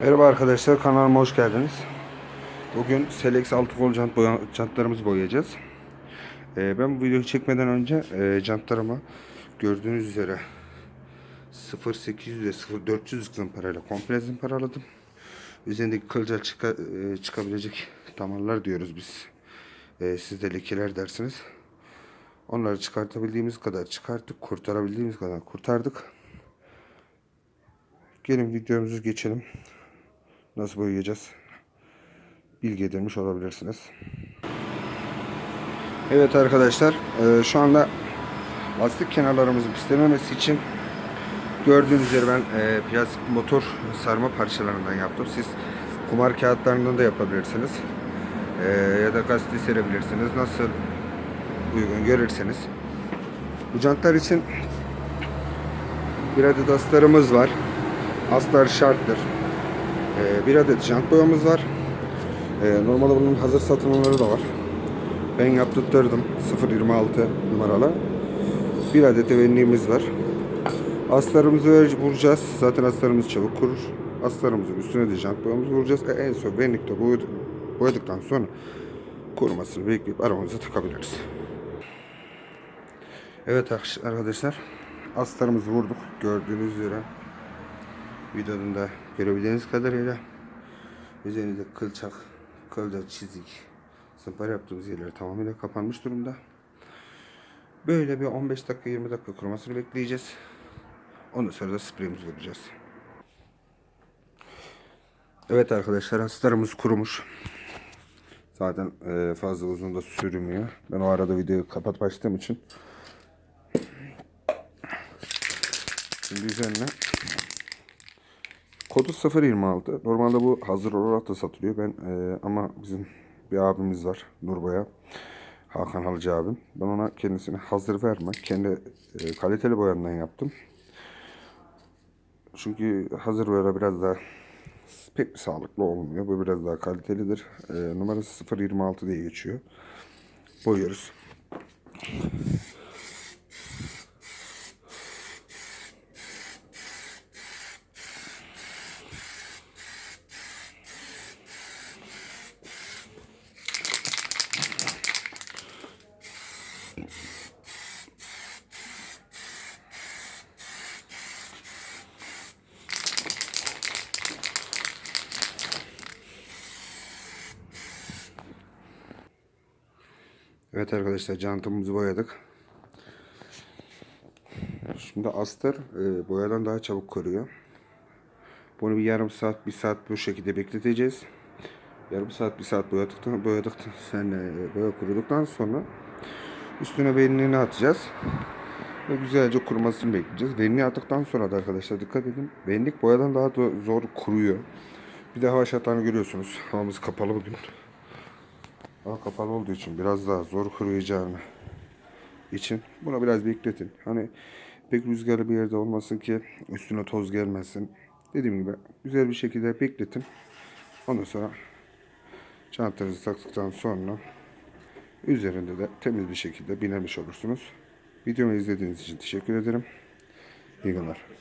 Merhaba arkadaşlar kanalıma hoş geldiniz. Bugün Selex 6 kol jant boya, jantlarımızı boyayacağız. Ee, ben bu videoyu çekmeden önce e, jantlarıma gördüğünüz üzere 0800 ve 0400 zımparayla komple zımparaladım. Üzerindeki kılcal çıka, e, çıkabilecek damarlar diyoruz biz. E, siz de lekeler dersiniz. Onları çıkartabildiğimiz kadar çıkarttık, kurtarabildiğimiz kadar kurtardık. Gelin videomuzu geçelim nasıl boyayacağız bilgi edinmiş olabilirsiniz. Evet arkadaşlar e, şu anda lastik kenarlarımızın pislememesi için gördüğünüz üzere ben e, plastik motor sarma parçalarından yaptım. Siz kumar kağıtlarından da yapabilirsiniz. E, ya da gazete serebilirsiniz. Nasıl uygun görürseniz. Bu jantlar için bir adet astarımız var. Astar şarttır. Ee, bir adet jant boyamız var. Ee, normalde bunun hazır satılımları da var. Ben yaptırttırdım 026 numaralı. Bir adet de venliğimiz var. Astarımızı ver- vuracağız. Zaten astarımız çabuk kurur. Astarımızın üstüne de jant boyamızı vuracağız. E, en son boyadık, boyadıktan sonra kurumasını bekleyip aramıza takabiliriz. Evet arkadaşlar. Astarımızı vurduk. Gördüğünüz üzere videonun da görebildiğiniz kadarıyla üzerinde kılçak, kılcal çizik, zımpara yaptığımız yerler tamamıyla kapanmış durumda. Böyle bir 15 dakika 20 dakika kurumasını bekleyeceğiz. Ondan sonra da spreyimizi vuracağız. Evet arkadaşlar hastarımız kurumuş. Zaten e, fazla uzun da sürmüyor. Ben o arada videoyu kapat başladığım için. Şimdi üzerine Kodu 026. Normalde bu hazır olarak da satılıyor. Ben e, ama bizim bir abimiz var Nurboya. Hakan Halıcı abim. Ben ona kendisine hazır verme. Kendi e, kaliteli boyandan yaptım. Çünkü hazır boya biraz daha pek sağlıklı olmuyor. Bu biraz daha kalitelidir. E, numarası 026 diye geçiyor. Boyuyoruz. Evet arkadaşlar jantımızı boyadık. Şimdi astar e, boyadan daha çabuk kuruyor. Bunu bir yarım saat, bir saat bu şekilde bekleteceğiz. Yarım saat, bir saat boyadıktan, boyadıktan sen e, boya kuruduktan sonra üstüne verilini atacağız. Ve güzelce kurumasını bekleyeceğiz. Verilini attıktan sonra da arkadaşlar dikkat edin. Verimlik boyadan daha da zor kuruyor. Bir de hava şartlarını görüyorsunuz. Havamız kapalı bugün. Hava kapalı olduğu için biraz daha zor kuruyacağını için buna biraz bekletin. Hani pek rüzgarlı bir yerde olmasın ki üstüne toz gelmesin. Dediğim gibi güzel bir şekilde bekletin. Ondan sonra çantanızı taktıktan sonra üzerinde de temiz bir şekilde binemiş olursunuz. Videomu izlediğiniz için teşekkür ederim. İyi günler.